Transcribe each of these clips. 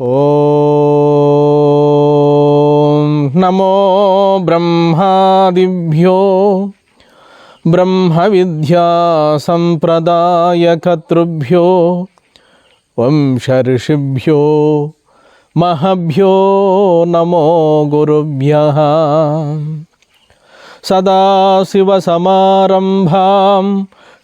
ॐ नमो ब्रह्मादिभ्यो ब्रह्मविद्यासम्प्रदायकर्तृभ्यो वंशऋषिभ्यो महभ्यो नमो गुरुभ्यः सदाशिवसमारम्भां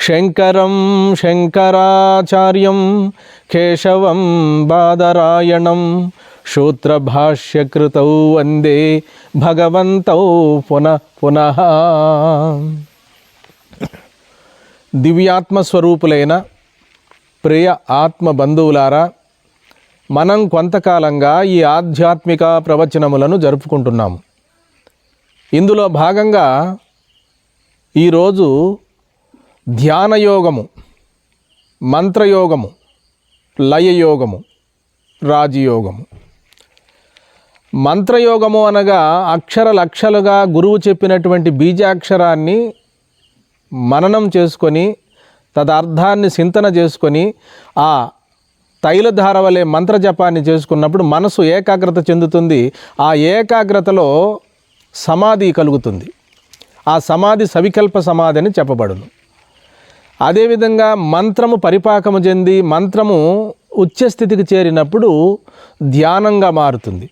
శంకరం శంకరాచార్యం కేశవం బాదరాయణం శూత్రభాష్యకృతౌ వందే భగవంతౌ పునః పునః. దివ్యాత్మస్వరూపులైన ప్రియ ఆత్మ బంధువులారా మనం కొంతకాలంగా ఈ ఆధ్యాత్మిక ప్రవచనములను జరుపుకుంటున్నాము. ఇందులో భాగంగా ఈరోజు ధ్యానయోగము మంత్రయోగము లయయోగము రాజయోగము. మంత్రయోగము అనగా అక్షర లక్షలుగా గురువు చెప్పినటువంటి బీజాక్షరాన్ని మననం చేసుకొని తదర్థాన్ని చింతన చేసుకొని ఆ తైలధార వలె మంత్రజపాన్ని చేసుకున్నప్పుడు మనసు ఏకాగ్రత చెందుతుంది. ఆ ఏకాగ్రతలో సమాధి కలుగుతుంది. ఆ సమాధి సవికల్ప సమాధి అని చెప్పబడును. అదేవిధంగా మంత్రము పరిపాకము చెంది మంత్రము ఉచ్చస్థితికి చేరినప్పుడు ధ్యానంగా మారుతుంది.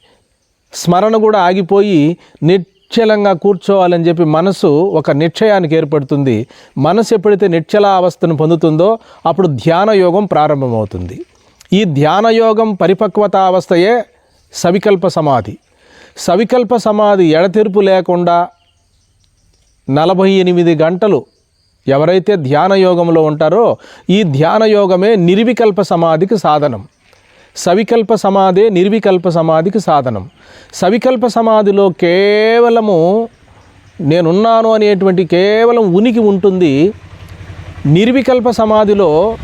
స్మరణ కూడా ఆగిపోయి నిశ్చలంగా కూర్చోవాలని చెప్పి మనసు ఒక నిశ్చయానికి ఏర్పడుతుంది. మనసు ఎప్పుడైతే నిశ్చల అవస్థను పొందుతుందో అప్పుడు ధ్యాన యోగం ప్రారంభమవుతుంది. ఈ ధ్యాన యోగం పరిపక్వత అవస్థయే సవికల్ప సమాధి. సవికల్ప సమాధి ఎడతెరుపు లేకుండా నలభై ఎనిమిది గంటలు ఎవరైతే ధ్యాన యోగంలో ఉంటారో ఈ ధ్యాన యోగమే నిర్వికల్ప సమాధికి సాధనం. సవికల్ప సమాధే నిర్వికల్ప సమాధికి సాధనం. సవికల్ప సమాధిలో కేవలము నేనున్నాను అనేటువంటి కేవలం ఉనికి ఉంటుంది. నిర్వికల్ప సమాధిలో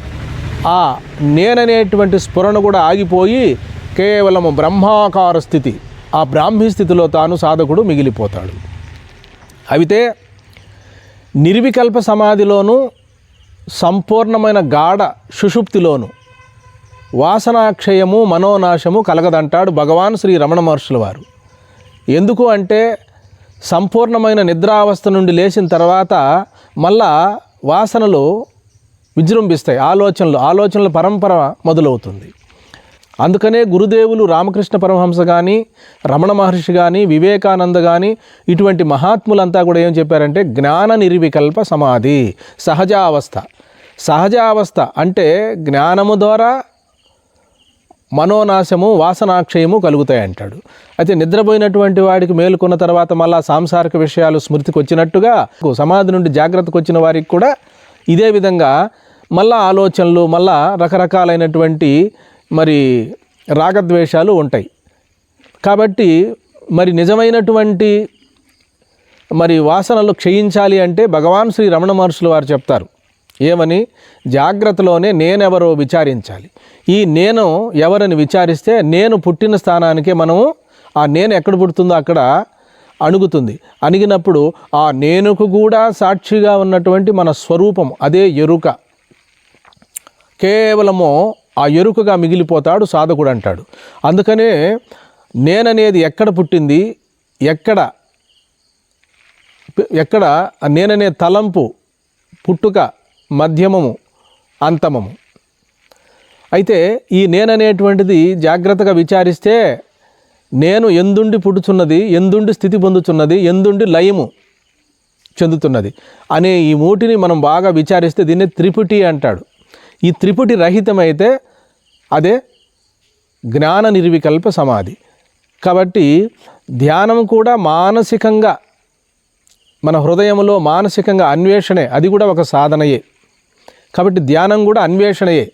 ఆ నేననేటువంటి స్ఫురణ కూడా ఆగిపోయి కేవలము బ్రహ్మాకార స్థితి ఆ బ్రాహ్మీ స్థితిలో తాను సాధకుడు మిగిలిపోతాడు. అయితే నిర్వికల్ప సమాధిలోను సంపూర్ణమైన గాఢ సుషుప్తిలోను వాసనాక్షయము మనోనాశము కలగదంటాడు భగవాన్ శ్రీ రమణ మహర్షుల వారు. ఎందుకు అంటే సంపూర్ణమైన నిద్రావస్థ నుండి లేచిన తర్వాత మళ్ళా వాసనలు విజృంభిస్తాయి ఆలోచనలు ఆలోచనల పరంపర మొదలవుతుంది. అందుకనే గురుదేవులు రామకృష్ణ పరమహంస కానీ రమణ మహర్షి కానీ వివేకానంద కానీ ఇటువంటి మహాత్ములంతా కూడా ఏం చెప్పారంటే జ్ఞాన నిర్వికల్ప సమాధి సహజావస్థ సహజావస్థ అంటే జ్ఞానము ద్వారా మనోనాశము వాసనాక్షయము కలుగుతాయి అంటాడు అయితే నిద్రపోయినటువంటి వాడికి మేలుకున్న తర్వాత మళ్ళా సాంసారిక విషయాలు స్మృతికి వచ్చినట్టుగా సమాధి నుండి జాగ్రత్తకు వచ్చిన వారికి కూడా ఇదే విధంగా మళ్ళా ఆలోచనలు మళ్ళా రకరకాలైనటువంటి మరి రాగద్వేషాలు ఉంటాయి. కాబట్టి మరి నిజమైనటువంటి మరి వాసనలు క్షయించాలి అంటే భగవాన్ శ్రీ రమణ మహర్షులు వారు చెప్తారు. ఏమని? జాగ్రత్తలోనే నేనెవరో విచారించాలి. ఈ నేను ఎవరని విచారిస్తే నేను పుట్టిన స్థానానికే మనము ఆ నేను ఎక్కడ పుడుతుందో అక్కడ అణుగుతుంది. అణిగినప్పుడు ఆ నేనుకు కూడా సాక్షిగా ఉన్నటువంటి మన స్వరూపం అదే ఎరుక. కేవలము ఆ ఎరుకగా మిగిలిపోతాడు సాధకుడు అంటాడు. అందుకనే నేననేది ఎక్కడ పుట్టింది? ఎక్కడ? ఎక్కడ? నేననే తలంపు పుట్టుక మధ్యమము అంతమము. అయితే ఈ నేననేటువంటిది జాగ్రత్తగా విచారిస్తే నేను ఎందుండి పుట్టుచున్నది ఎందుండి స్థితి పొందుతున్నది ఎందుండి లయము చెందుతున్నది అనే ఈ మూటిని మనం బాగా విచారిస్తే దీన్ని త్రిపుటి అంటాడు. ఈ త్రిపుటి రహితమైతే అదే జ్ఞాన నిర్వికల్ప సమాధి. కాబట్టి ధ్యానం కూడా మానసికంగా మన హృదయంలో మానసికంగా అన్వేషణే అది కూడా ఒక సాధనయే. కాబట్టి ధ్యానం కూడా అన్వేషణయే.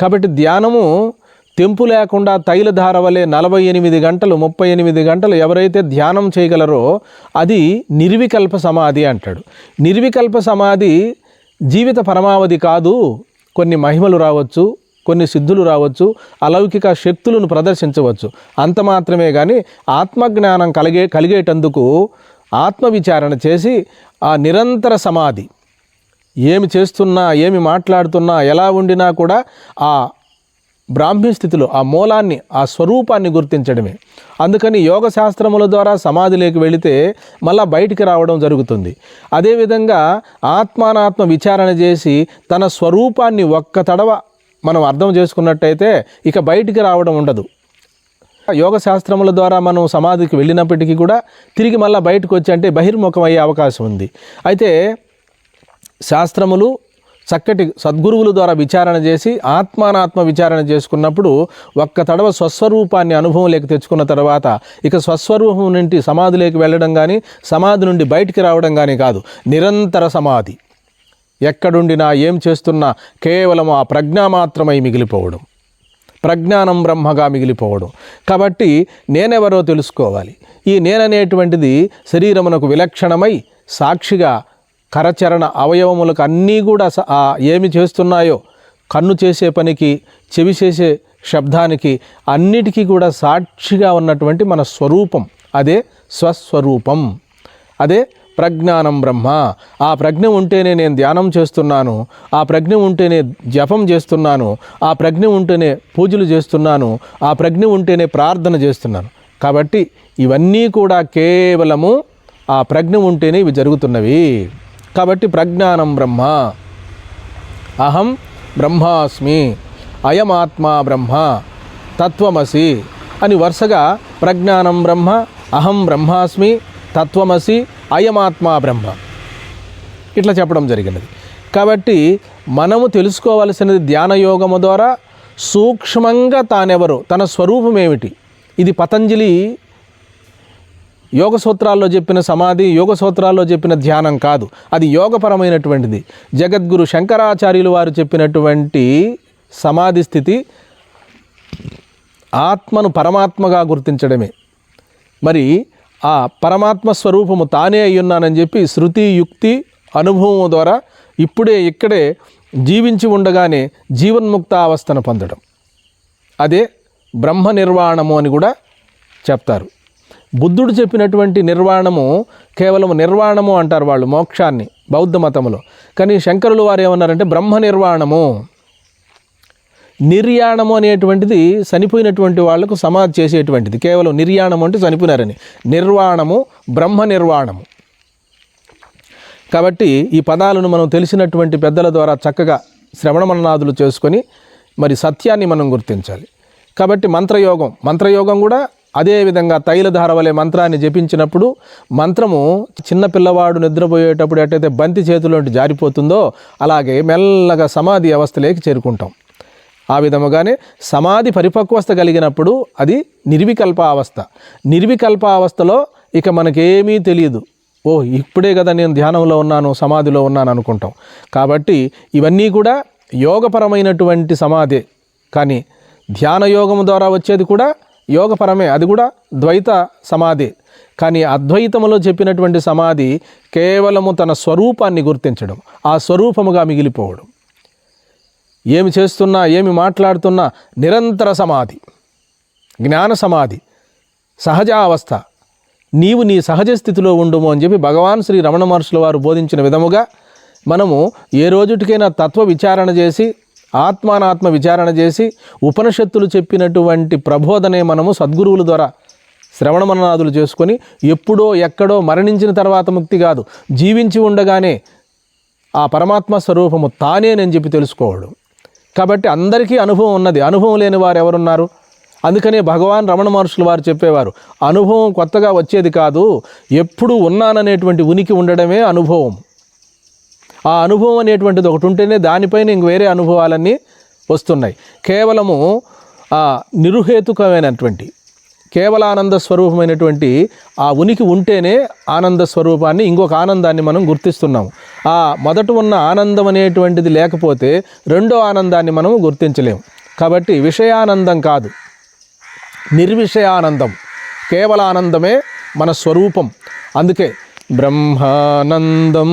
కాబట్టి ధ్యానము తెంపు లేకుండా తైలధార వలె నలభై ఎనిమిది గంటలు ముప్పై ఎనిమిది గంటలు ఎవరైతే ధ్యానం చేయగలరో అది నిర్వికల్ప సమాధి అంటాడు. నిర్వికల్ప సమాధి జీవిత పరమావధి కాదు కొన్ని మహిమలు రావచ్చు. కొన్ని సిద్ధులు రావచ్చు అలౌకిక శక్తులను ప్రదర్శించవచ్చు. అంత మాత్రమే కానీ ఆత్మజ్ఞానం కలిగే కలిగేటందుకు ఆత్మవిచారణ చేసి ఆ నిరంతర సమాధి. ఏమి చేస్తున్నా ఏమి మాట్లాడుతున్నా ఎలా ఉండినా కూడా ఆ బ్రాహ్మీ స్థితిలో ఆ మూలాన్ని ఆ స్వరూపాన్ని గుర్తించడమే. అందుకని యోగ శాస్త్రముల ద్వారా సమాధిలోకి వెళితే మళ్ళా బయటికి రావడం జరుగుతుంది. అదేవిధంగా ఆత్మానాత్మ విచారణ చేసి తన స్వరూపాన్ని ఒక్క తడవ మనం అర్థం చేసుకున్నట్టయితే ఇక బయటికి రావడం ఉండదు. యోగ శాస్త్రముల ద్వారా మనం సమాధికి వెళ్ళినప్పటికీ కూడా తిరిగి మళ్ళీ బయటకు వచ్చి అంటే బహిర్ముఖం అయ్యే అవకాశం ఉంది. అయితే శాస్త్రములు చక్కటి సద్గురువుల ద్వారా విచారణ చేసి ఆత్మానాత్మ విచారణ చేసుకున్నప్పుడు ఒక్క తడవ స్వస్వరూపాన్ని అనుభవంలోకి తెచ్చుకున్న తర్వాత ఇక స్వస్వరూపం నుండి సమాధిలోకి వెళ్ళడం కానీ సమాధి నుండి బయటికి రావడం కానీ కాదు. నిరంతర సమాధి. ఎక్కడుండినా ఏం చేస్తున్నా కేవలం ఆ ప్రజ్ఞ మాత్రమై మిగిలిపోవడం. ప్రజ్ఞానం బ్రహ్మగా మిగిలిపోవడం. కాబట్టి నేనెవరో తెలుసుకోవాలి. ఈ నేననేటువంటిది శరీరమునకు విలక్షణమై సాక్షిగా కరచరణ అవయవములకు అన్నీ కూడా స- ఏమి చేస్తున్నాయో కన్ను చేసే పనికి చెవి చేసే శబ్దానికి అన్నిటికీ కూడా సాక్షిగా ఉన్నటువంటి మన స్వరూపం. అదే స్వస్వరూపం. అదే ప్రజ్ఞానం బ్రహ్మ. ఆ ప్రజ్ఞ ఉంటేనే నేను ధ్యానం చేస్తున్నాను. ఆ ప్రజ్ఞ ఉంటేనే జపం చేస్తున్నాను. ఆ ప్రజ్ఞ ఉంటేనే పూజలు చేస్తున్నాను. ఆ ప్రజ్ఞ ఉంటేనే ప్రార్థన చేస్తున్నాను. కాబట్టి ఇవన్నీ కూడా కేవలము ఆ ప్రజ్ఞ ఉంటేనే ఇవి జరుగుతున్నవి. కాబట్టి ప్రజ్ఞానం బ్రహ్మ. అహం బ్రహ్మాస్మి. అయమాత్మా బ్రహ్మ. తత్వమసి అని వరుసగా ప్రజ్ఞానం బ్రహ్మ అహం బ్రహ్మాస్మి తత్వమసి అయమాత్మా బ్రహ్మ. ఇట్లా చెప్పడం జరిగినది. కాబట్టి మనము తెలుసుకోవలసినది ధ్యానయోగము ద్వారా సూక్ష్మంగా తానెవరు తన స్వరూపం ఏమిటి ఇది పతంజలి యోగ సూత్రాల్లో చెప్పిన సమాధి యోగ సూత్రాల్లో చెప్పిన ధ్యానం కాదు. అది యోగపరమైనటువంటిది. జగద్గురు శంకరాచార్యులు వారు చెప్పినటువంటి సమాధి స్థితి ఆత్మను పరమాత్మగా గుర్తించడమే. మరి ఆ పరమాత్మ స్వరూపము తానే అయ్యున్నానని చెప్పి శృతి యుక్తి అనుభవం ద్వారా ఇప్పుడే ఇక్కడే జీవించి ఉండగానే జీవన్ముక్త అవస్థను పొందడం. అదే బ్రహ్మ నిర్వాణము అని కూడా చెప్తారు. బుద్ధుడు చెప్పినటువంటి నిర్వాణము కేవలం నిర్వాణము అంటారు వాళ్ళు మోక్షాన్ని బౌద్ధ మతములో. కానీ శంకరులు వారు ఏమన్నారంటే బ్రహ్మ నిర్వాణము. నిర్యాణము అనేటువంటిది చనిపోయినటువంటి వాళ్ళకు సమాధి చేసేటువంటిది. కేవలం నిర్యాణము అంటే చనిపోయినారని. నిర్వాణము బ్రహ్మ నిర్వాణము. కాబట్టి ఈ పదాలను మనం తెలిసినటువంటి పెద్దల ద్వారా చక్కగా శ్రవణమననాథులు చేసుకొని మరి సత్యాన్ని మనం గుర్తించాలి. కాబట్టి మంత్రయోగం. మంత్రయోగం కూడా అదే విధంగా తైలధార వలె మంత్రాన్ని జపించినప్పుడు మంత్రము చిన్న పిల్లవాడు నిద్రపోయేటప్పుడు ఎట్టయితే బంతి చేతిలోంటి జారిపోతుందో అలాగే మెల్లగా సమాధి అవస్థలోకి చేరుకుంటాం. ఆ విధముగానే సమాధి పరిపక్వస్థ కలిగినప్పుడు అది నిర్వికల్ప అవస్థ నిర్వికల్ప అవస్థలో ఇక మనకేమీ తెలియదు. ఓ ఇప్పుడే కదా నేను ధ్యానంలో ఉన్నాను సమాధిలో ఉన్నాను అనుకుంటాం. కాబట్టి ఇవన్నీ కూడా యోగపరమైనటువంటి సమాధే. కానీ ధ్యాన యోగం ద్వారా వచ్చేది కూడా యోగపరమే. అది కూడా ద్వైత సమాధి. కానీ అద్వైతములో చెప్పినటువంటి సమాధి కేవలము తన స్వరూపాన్ని గుర్తించడం ఆ స్వరూపముగా మిగిలిపోవడం. ఏమి చేస్తున్నా ఏమి మాట్లాడుతున్నా నిరంతర సమాధి జ్ఞాన సమాధి సహజావస్థ. నీవు నీ సహజ స్థితిలో ఉండుము అని చెప్పి భగవాన్ శ్రీ రమణ మహర్షుల వారు బోధించిన విధముగా మనము ఏ రోజుటికైనా తత్వ విచారణ చేసి ఆత్మానాత్మ విచారణ చేసి ఉపనిషత్తులు చెప్పినటువంటి ప్రబోధనే మనము సద్గురువుల ద్వారా శ్రవణ మననాదులు చేసుకొని ఎప్పుడో ఎక్కడో మరణించిన తర్వాత ముక్తి కాదు జీవించి ఉండగానే ఆ పరమాత్మ స్వరూపము తానేనని చెప్పి తెలుసుకోవడం. కాబట్టి అందరికీ అనుభవం ఉన్నది. అనుభవం లేని వారు ఎవరున్నారు? అందుకనే భగవాన్ రమణ మహర్షులు వారు చెప్పేవారు అనుభవం కొత్తగా వచ్చేది కాదు ఎప్పుడు ఉన్నాననేటువంటి ఉనికి ఉండడమే అనుభవం. ఆ అనుభవం అనేటువంటిది ఒకటి ఉంటేనే దానిపైన ఇంక వేరే అనుభవాలన్నీ వస్తున్నాయి. కేవలము నిరుహేతుకమైనటువంటి కేవల ఆనంద స్వరూపమైనటువంటి ఆ ఉనికి ఉంటేనే ఆనంద స్వరూపాన్ని ఇంకొక ఆనందాన్ని మనం గుర్తిస్తున్నాము. ఆ మొదట ఉన్న ఆనందం అనేటువంటిది లేకపోతే రెండో ఆనందాన్ని మనం గుర్తించలేము. కాబట్టి విషయానందం కాదు. నిర్విషయానందం. కేవల ఆనందమే మన స్వరూపం. అందుకే బ్రహ్మానందం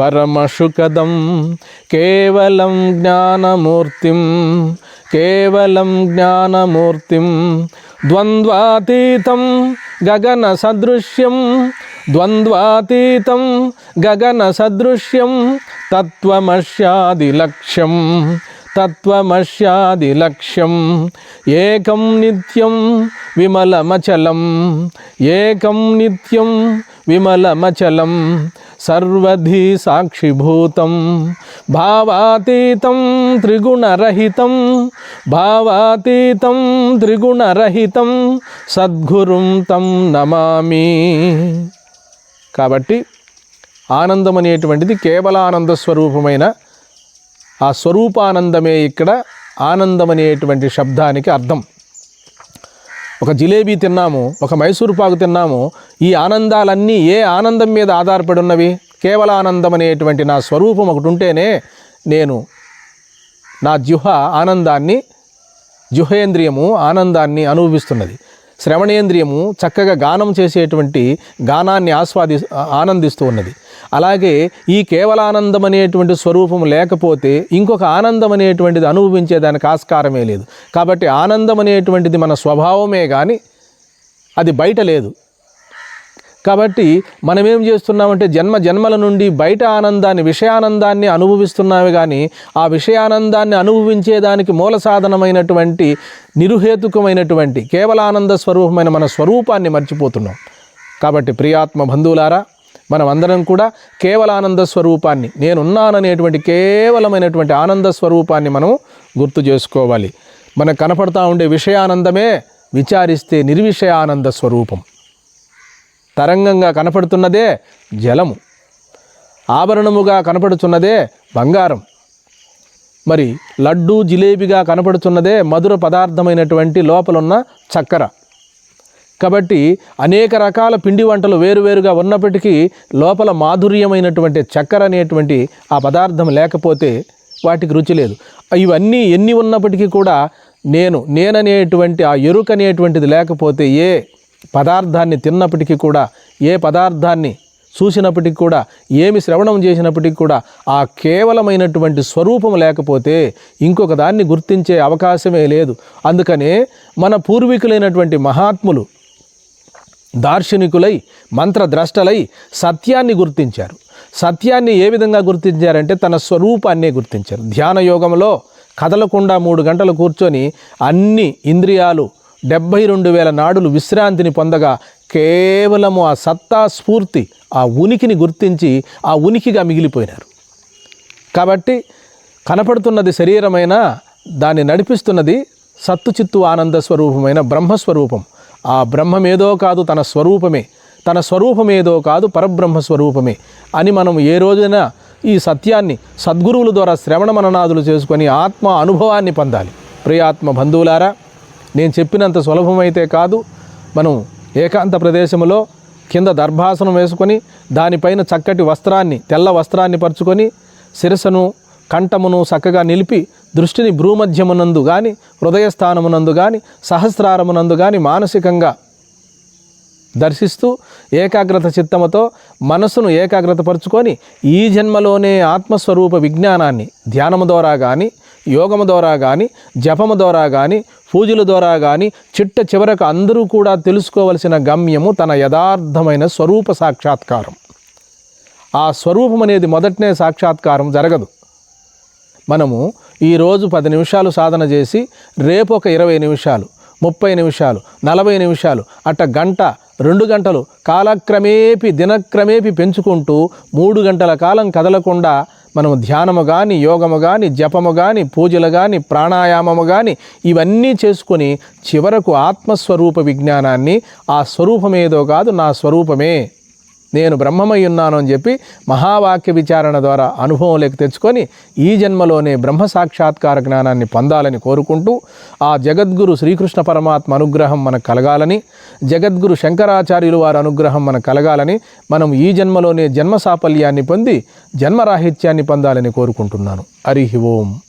పరమశుకదం కేవలం జ్ఞానమూర్తిం కేవలం జ్ఞానమూర్తిం ద్వంద్వాతీతం గగన సదృశ్యం ద్వంద్వాతీతం గగన సదృశ్యం తత్వమస్యాదిలక్ష్యం తత్వమస్యాదిలక్ష్యం ఏకం నిత్యం విమలమచలం ఏకం నిత్యం విమలమచలం సర్వధి సాక్షిభూతం భావాతీతం త్రిగుణరహితం భావాతీతం త్రిగుణరహితం సద్గురుం తం నమామి. కాబట్టి ఆనందం అనేటువంటిది కేవలానంద స్వరూపమైన ఆ స్వరూపానందమే ఇక్కడ ఆనందం అనేటువంటి శబ్దానికి అర్థం. ఒక జిలేబీ తిన్నాము ఒక మైసూరు పాకు తిన్నాము ఈ ఆనందాలన్నీ ఏ ఆనందం మీద ఆధారపడి ఉన్నవి కేవల ఆనందం అనేటువంటి నా స్వరూపం ఒకటి ఉంటేనే నేను నా జుహ ఆనందాన్ని జుహేంద్రియము ఆనందాన్ని అనుభవిస్తున్నది. శ్రవణేంద్రియము చక్కగా గానం చేసేటువంటి గానాన్ని ఆస్వాది ఆనందిస్తూ ఉన్నది. అలాగే ఈ కేవలానందం అనేటువంటి స్వరూపం లేకపోతే ఇంకొక ఆనందం అనేటువంటిది అనుభవించేదానికి ఆస్కారమే లేదు. కాబట్టి ఆనందం అనేటువంటిది మన స్వభావమే కానీ అది బయట లేదు. కాబట్టి మనం ఏం చేస్తున్నామంటే జన్మ జన్మల నుండి బయట ఆనందాన్ని విషయానందాన్ని అనుభవిస్తున్నామే కానీ ఆ విషయానందాన్ని అనుభవించేదానికి మూల సాధనమైనటువంటి నిరుహేతుకమైనటువంటి కేవల ఆనంద స్వరూపమైన మన స్వరూపాన్ని మర్చిపోతున్నాం. కాబట్టి ప్రియాత్మ బంధువులారా మనం అందరం కూడా కేవలానంద స్వరూపాన్ని నేనున్నాననేటువంటి కేవలమైనటువంటి ఆనంద స్వరూపాన్ని మనం గుర్తు చేసుకోవాలి. మనకు కనపడతా ఉండే విషయానందమే విచారిస్తే నిర్విషయానంద స్వరూపం. తరంగంగా కనపడుతున్నదే జలము. ఆభరణముగా కనపడుతున్నదే బంగారం. మరి లడ్డూ జిలేబిగా కనపడుతున్నదే మధుర పదార్థమైనటువంటి లోపలున్న చక్కెర. కాబట్టి అనేక రకాల పిండి వంటలు వేరువేరుగా ఉన్నప్పటికీ లోపల మాధుర్యమైనటువంటి చక్కెర అనేటువంటి ఆ పదార్థం లేకపోతే వాటికి రుచి లేదు. ఇవన్నీ ఎన్ని ఉన్నప్పటికీ కూడా నేను నేననేటువంటి ఆ ఎరుక అనేటువంటిది లేకపోతే ఏ పదార్థాన్ని తిన్నప్పటికీ కూడా ఏ పదార్థాన్ని చూసినప్పటికీ కూడా ఏమి శ్రవణం చేసినప్పటికీ కూడా ఆ కేవలమైనటువంటి స్వరూపం లేకపోతే ఇంకొక దాన్ని గుర్తించే అవకాశమే లేదు. అందుకనే మన పూర్వీకులైనటువంటి మహాత్ములు దార్శనికులై మంత్రద్రష్టలై సత్యాన్ని గుర్తించారు. సత్యాన్ని ఏ విధంగా గుర్తించారంటే తన స్వరూపాన్నే గుర్తించారు. ధ్యాన యోగంలో కదలకుండా మూడు గంటలు కూర్చొని అన్ని ఇంద్రియాలు డెబ్భై రెండు వేల నాడులు విశ్రాంతిని పొందగా కేవలము ఆ సత్తా స్ఫూర్తి ఆ ఉనికిని గుర్తించి ఆ ఉనికిగా మిగిలిపోయినారు. కాబట్టి కనపడుతున్నది శరీరమైన దాన్ని నడిపిస్తున్నది సత్తు చిత్తు ఆనంద స్వరూపమైన బ్రహ్మస్వరూపం. ఆ బ్రహ్మమేదో కాదు తన స్వరూపమే. తన స్వరూపమేదో కాదు పరబ్రహ్మ స్వరూపమే. అని మనం ఏ రోజైనా ఈ సత్యాన్ని సద్గురువుల ద్వారా శ్రవణ మననాదులు చేసుకొని ఆత్మ అనుభవాన్ని పొందాలి. ప్రియాత్మ బంధువులారా నేను చెప్పినంత సులభమైతే కాదు. మనం ఏకాంత ప్రదేశంలో కింద దర్భాసనం వేసుకొని దానిపైన చక్కటి వస్త్రాన్ని తెల్ల వస్త్రాన్ని పరుచుకొని శిరసను కంఠమును చక్కగా నిలిపి దృష్టిని భ్రూమధ్యమునందు కానీ హృదయస్థానమునందు కానీ సహస్రారమునందు కానీ మానసికంగా దర్శిస్తూ ఏకాగ్రత చిత్తముతో మనసును ఏకాగ్రతపరుచుకొని ఈ జన్మలోనే ఆత్మస్వరూప విజ్ఞానాన్ని ధ్యానము ద్వారా కానీ యోగము ద్వారా కానీ జపము ద్వారా కానీ పూజల ద్వారా కానీ చిట్ట చివరకు అందరూ కూడా తెలుసుకోవలసిన గమ్యము తన యథార్థమైన స్వరూప సాక్షాత్కారం. ఆ స్వరూపం అనేది మొదటనే సాక్షాత్కారం జరగదు. మనము ఈరోజు పది నిమిషాలు సాధన చేసి రేపు ఒక ఇరవై నిమిషాలు ముప్పై నిమిషాలు నలభై నిమిషాలు అట్ట గంట రెండు గంటలు కాలక్రమేపి దినక్రమేపి పెంచుకుంటూ మూడు గంటల కాలం కదలకుండా మనం ధ్యానము కానీ యోగము కానీ జపము కానీ పూజలు కానీ ప్రాణాయామము కానీ ఇవన్నీ చేసుకొని చివరకు ఆత్మస్వరూప విజ్ఞానాన్ని ఆ స్వరూపమేదో కాదు నా స్వరూపమే. నేను బ్రహ్మమై ఉన్నాను అని చెప్పి మహావాక్య విచారణ ద్వారా అనుభవంలోకి తెచ్చుకొని ఈ జన్మలోనే బ్రహ్మ సాక్షాత్కార జ్ఞానాన్ని పొందాలని కోరుకుంటూ ఆ జగద్గురు శ్రీకృష్ణ పరమాత్మ అనుగ్రహం మనకు కలగాలని జగద్గురు శంకరాచార్యులు వారి అనుగ్రహం మనకు కలగాలని మనం ఈ జన్మలోనే జన్మ సాఫల్యాన్ని పొంది జన్మరాహిత్యాన్ని పొందాలని కోరుకుంటున్నాను. హరి ఓం.